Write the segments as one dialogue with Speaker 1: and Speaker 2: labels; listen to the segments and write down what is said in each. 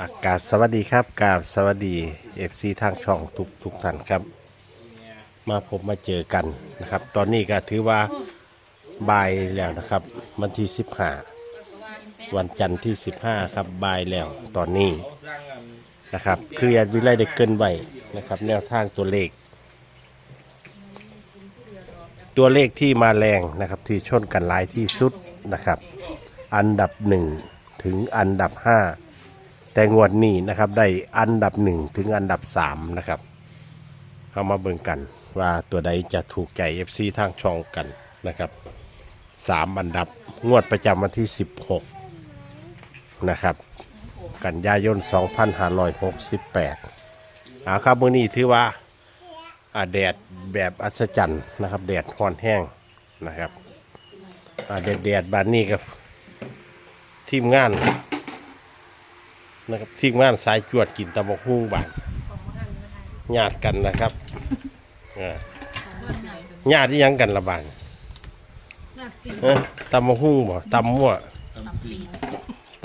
Speaker 1: อากาศสวัสดีครับกราบสวัสดีเอฟซีทางช่องทุกทุกท่านครับ มาพบมาเจอกันนะครับ ตอนนี้ก็ถือว่าบ่ายแล้วนะครับ วันที่15วันจันทร์ที่15ครับบ่ายแล้วตอนนี้นะครับคือแอดวิไลได้เกินไว้นะครับ แนวทางตัวเลข ตัวเลขที่มาแรงนะครับที่ชนกันหลายที่สุดนะครับ อันดับหนึ่งถึงอันดับห้า แต่งวดนี้นะครับได้อันดับหนึ่งถึงอันดับสามนะครับ เข้ามาเบิ่งกันว่าตัวใดจะถูกใจ FC ทางช่องกันนะครับสามอันดับงวดประจำวันที่ 16 นะครับ กันยายน 2568อาครับมื้อนี้ถือว่าอ่าแดดแบบอัศจรรย์นะครับ แดดห่อนแห้งนะครับอาแดดแดดบานนี้กับทีมงาน นะครับทีมงานสายจวดกินตะบกหุ่งบานญาติกันนะครับอ่าญาติที่ยังกันละบานเอ้อตำบกหุ่งบ่ตำมั่ว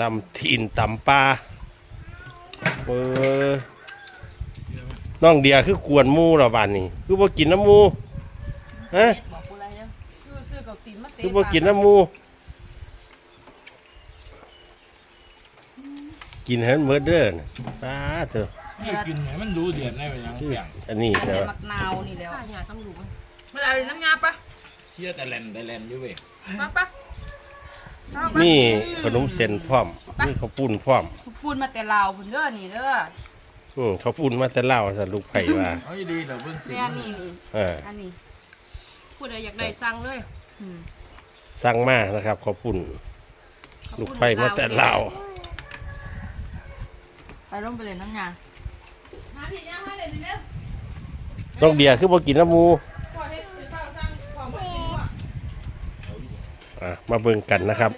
Speaker 1: ตำทีนตำปลาเออน้องเดียคือกวนหมูละบานนี่คือบ่กินน้ำหมูฮะ
Speaker 2: บอกกูอะไรเนี่ย
Speaker 3: ซื้อซื้อกับตีนมาเตะ
Speaker 1: คือบ่กินน้ำหมู กินเห็นเมอร์เดอร์น่ะป้าเถอะ
Speaker 4: นี่กินไหนมันรู้เดือดได้ไปยังเปียง
Speaker 1: อันนี้
Speaker 3: อัน
Speaker 1: แต่
Speaker 3: นี้
Speaker 1: ว่า
Speaker 3: มักนาวนี่แล้ว
Speaker 2: ข้าอยากต้องรู้ว่า
Speaker 3: มาเอาน้ำยาปะ
Speaker 4: เชี่ยแต่แลนแต่แลนอยู่เว้ย
Speaker 3: มาปะเอาปะ
Speaker 1: นี่ขนมเส้นพร้อมนี่ข้าวปุ้นพร้อม
Speaker 3: ปูนมาแต่ลาวพุ่นเด้อนี่เด้อ
Speaker 1: อืมข้าวปุ้นมาแต่เล่าวซะลูกไผ่ว่า
Speaker 4: เอาดีเดี๋ยวเพิ่นสิ
Speaker 3: แม่นี่นี่
Speaker 1: เออ
Speaker 3: อันนี้
Speaker 2: ผู้ใดอยากได้สั่งเลย
Speaker 3: อืม
Speaker 1: สั่งมานะครับข้าวปุ้น ลูกไผ่มาแต่เล่าว
Speaker 3: ไปลงไปเลยน้ำยา
Speaker 1: น้องเดียคือบ่กินน้ำหมูอะมาเบิ่งกันนะครับ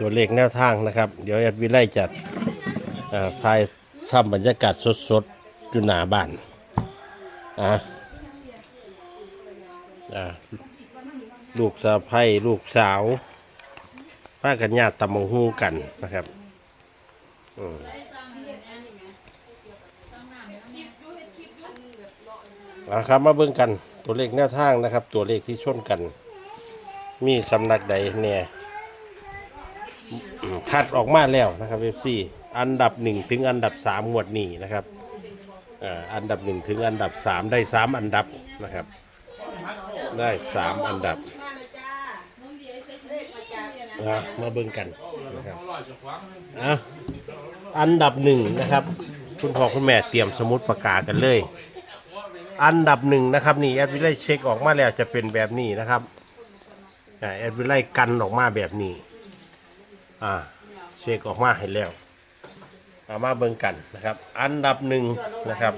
Speaker 1: ตัวเลขแนวทางนะครับ เดี๋ยวแอดวิไลจัดอ่าพายทำบรรยากาศสดๆอยู่หน้าบ้านอะอะลูกสะใภ้ลูกสาวพากันญาติตำมังฮูกันนะครับ อืมเอาครับมาเบิ่งกันตัวเลขแนวทางนะครับ ตัวเลขที่ชนกัน มีสำนักใดเนี่ยคัดออกมาแล้วนะครับเอฟซีอันดับหนึ่งถึงอันดับสามหมวดนี้นะครับอ่าอันดับหนึ่งถึงอันดับสามได้สามอันดับนะครับ ได้สามอันดับอะมาเบิ่งกันนะครับอะ อันดับหนึ่งนะครับ คุณพ่อคุณแม่เตรียมสมุดประกาศกันเลย อันดับหนึ่งนะครับนี่แอดวิไลเช็คออกมาแล้วจะเป็นแบบนี้นะครับแอดวิไลกันออกมาแบบนี้ อ่าเช็คออกมาให้แล้วเอามาเบิ่งกันนะครับ อันดับหนึ่งนะครับ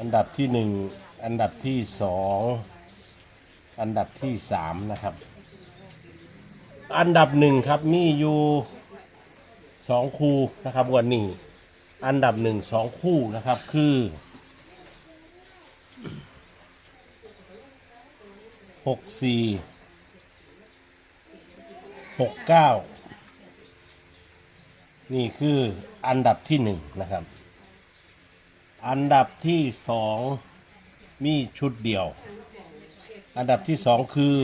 Speaker 1: อันดับที่หนึ่ง อันดับที่สอง อันดับที่สามนะครับ อันดับหนึ่งครับมีอยู่สองคู่นะครับวันนี้ อันดับหนึ่งสองคู่นะครับคือหกสี่หกเก้านี่คืออันดับที่หนึ่งนะครับ อันดับที่สองมีชุดเดียว อันดับที่สองคือ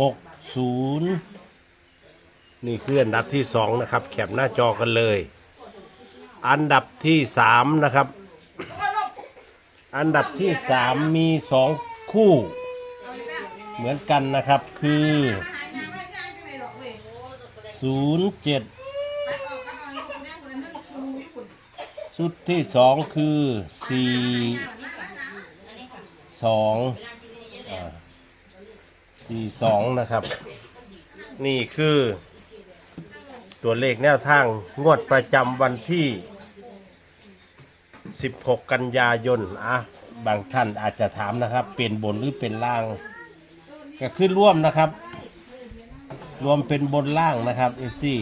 Speaker 1: หกศูนย์นี่คืออันดับที่สองนะครับแคปหน้าจอกันเลย อันดับที่สามนะครับ อันดับที่สามมีสองคู่ เหมือนกันนะครับคือ07ชุดที่สองคือ4 2อ่า42นะครับ นี่คือ ตัวเลขแนวทาง งวดประจำวันที่ 16 กันยายนอะบางท่านอาจจะถามนะครับ เป็นบนหรือเป็นล่าง ก็คือร่วมนะครับ รวมเป็นบนล่างนะครับเอซี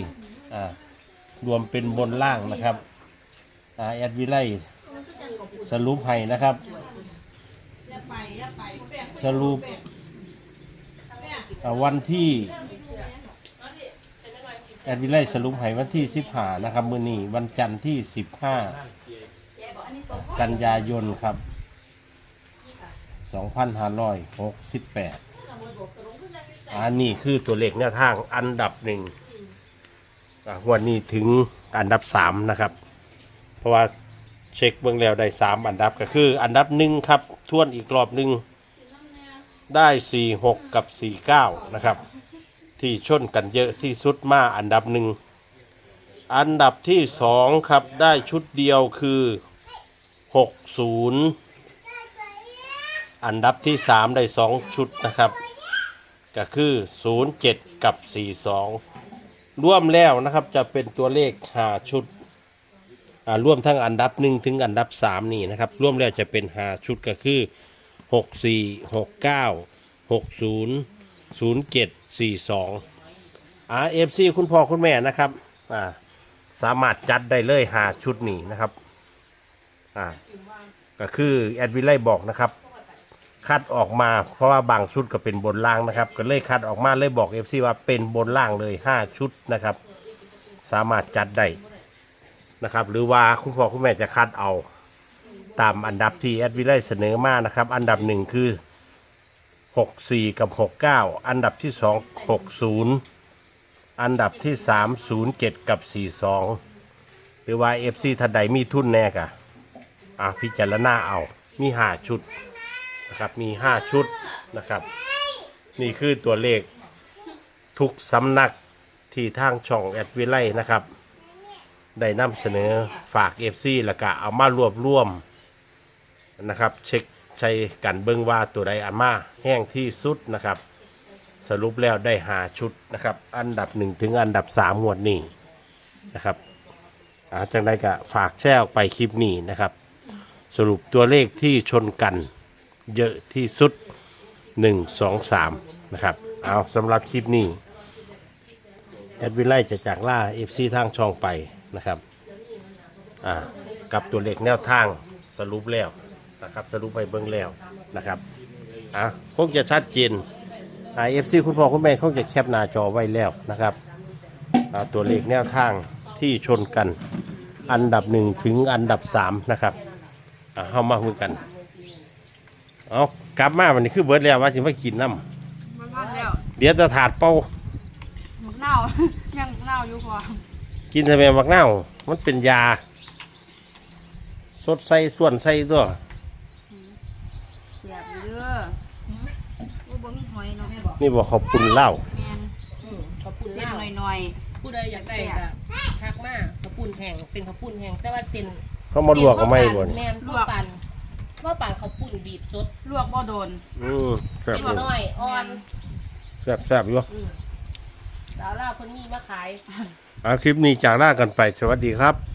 Speaker 1: อ่ารวมเป็นบนล่างนะครับอ่าแอดวิไลสรุปให้นะครับ สรุปวันที่ แอดวิไลสรุปให้วันที่สิบห้านะครับ มือนี้วันจันทร์ที่สิบห้ากันยายนครับสองพันห้าร้อยหกสิบแปดอันนี้คือตัวเลขแนวทางอันดับหนึ่งวันนี้ถึงอันดับสามนะครับ เพราะว่า เช็คเบื้องแล้วได้สามอันดับก็คือ อันดับหนึ่งครับทวนอีกรอบหนึ่งได้ 46 กับ 49 นะครับ ที่ชนกันเยอะที่สุดมาอันดับหนึ่งอันดับที่สองครับได้ชุดเดียวคือ 60 อันดับที่สามได้สองชุดนะครับ ก็คือ 07 กับ 42 ร่วมแล้วนะครับจะเป็นตัวเลขหาชุด อ่าร่วมทั้งอันดับหนึ่งถึงอันดับสามนี่นะครับร่วมแล้วจะเป็นหาชุดก็คือหกสี่หกเก้าหกศูนย์ศูนย์เจ็ดสี่สองอ่าเอฟซีคุณพ่อคุณแม่นะครับอ่าสามารถจัดได้เลยหาชุดนี้นะครับอ่าก็คือแอดวิไลบอกนะครับคัดออกมาเพราะว่าบางชุดก็เป็นบนล่างนะครับ ก็เลยคัดออกมาเลยบอกเอฟซีว่าเป็นบนล่างเลยห้าชุดนะครับ สามารถจัดได้ นะครับ หรือว่าคุณพ่อคุณแม่จะคัดเอา ตามอันดับที่แอดวิไลเสนอมานะครับ อันดับหนึ่งคือ 64 กับ 69 อันดับที่ 2 60 อันดับที่ 3 07 กับ 42 หรือว่า FC ทัดใดมีทุนแน่กะอะพิจารณาเอา มี 5 ชุดนะครับมี 5 ชุดนะครับ นี่คือตัวเลขทุกสำนักที่ทางช่องแอดวิไลนะครับ ได้นำเสนอฝาก FC แล้วก็เอามารวบรวมนะครับ เช็คใช้กันเบิ้งว่าตัวใดอามาแห้งที่สุดนะครับ สรุปแล้วได้หาชุดนะครับ อันดับหนึ่งถึงอันดับสามหมวดนี้นะครับอาจังได้ก็ฝากแชร์ออกไปคลิปนี้นะครับ สรุปตัวเลขที่ชนกันเยอะที่สุด 1 2 3 นะครับ เอาสำหรับคลิปนี้ แอดวิไลจะจากล่า FC ทางช่องไป นะครับอ่ากับตัวเลขแนวทางสรุปแล้วนะครับสรุปไปเบื้องแล้วนะครับอะคงจะชัดเจนไอเอฟซีคุณพ่อคุณแม่คงจะแคปหน้าจอไว้แล้วนะครับอ่าตัวเลขแนวทางที่ชนกันอันดับหนึ่งถึงอันดับสามนะครับอ่าเข้ามาคุยกันเอากลับมาวันนี้คือเบิร์ดแล้วว่าสิมากินน้
Speaker 3: มันพักแล้วำ
Speaker 1: เดี๋ยวจะถาดเป้า
Speaker 3: หมึกเน่า ยังหมึกเน่าอยู่พอ
Speaker 1: กินทำไมบักเน่ามันเป็นยา สดใส่ส่วนใส่ตัว
Speaker 3: เสียบอยู่เด้อว่าบ่มีหอยเนาะแม่บอก
Speaker 1: นี่บอกขอบคุณเหล้า
Speaker 3: แม่น
Speaker 2: ขอบคุณ
Speaker 3: เส้น
Speaker 2: เล่า
Speaker 3: หน่อย
Speaker 2: ผู้ใดอยากได้ก็ทักมาขอบคุณแห้งเป็นขอบคุณแห้งแต่ว่าเส้น
Speaker 1: เขามาลวกก็ไม่บ่น
Speaker 2: แม่นลวกปั่นลวกปั่นข้าวปุ้นบีบสด
Speaker 3: ๆ ลวกบ่โดน
Speaker 1: อืมแซ่บ
Speaker 2: นิด
Speaker 1: อยู่
Speaker 2: หน่อยอ่อน
Speaker 1: แซ่บแซ่บอยู่
Speaker 2: อืมสาวลาวคนนี้มาขาย
Speaker 1: เอาคลิปนี้จากลากันไป สวัสดีครับ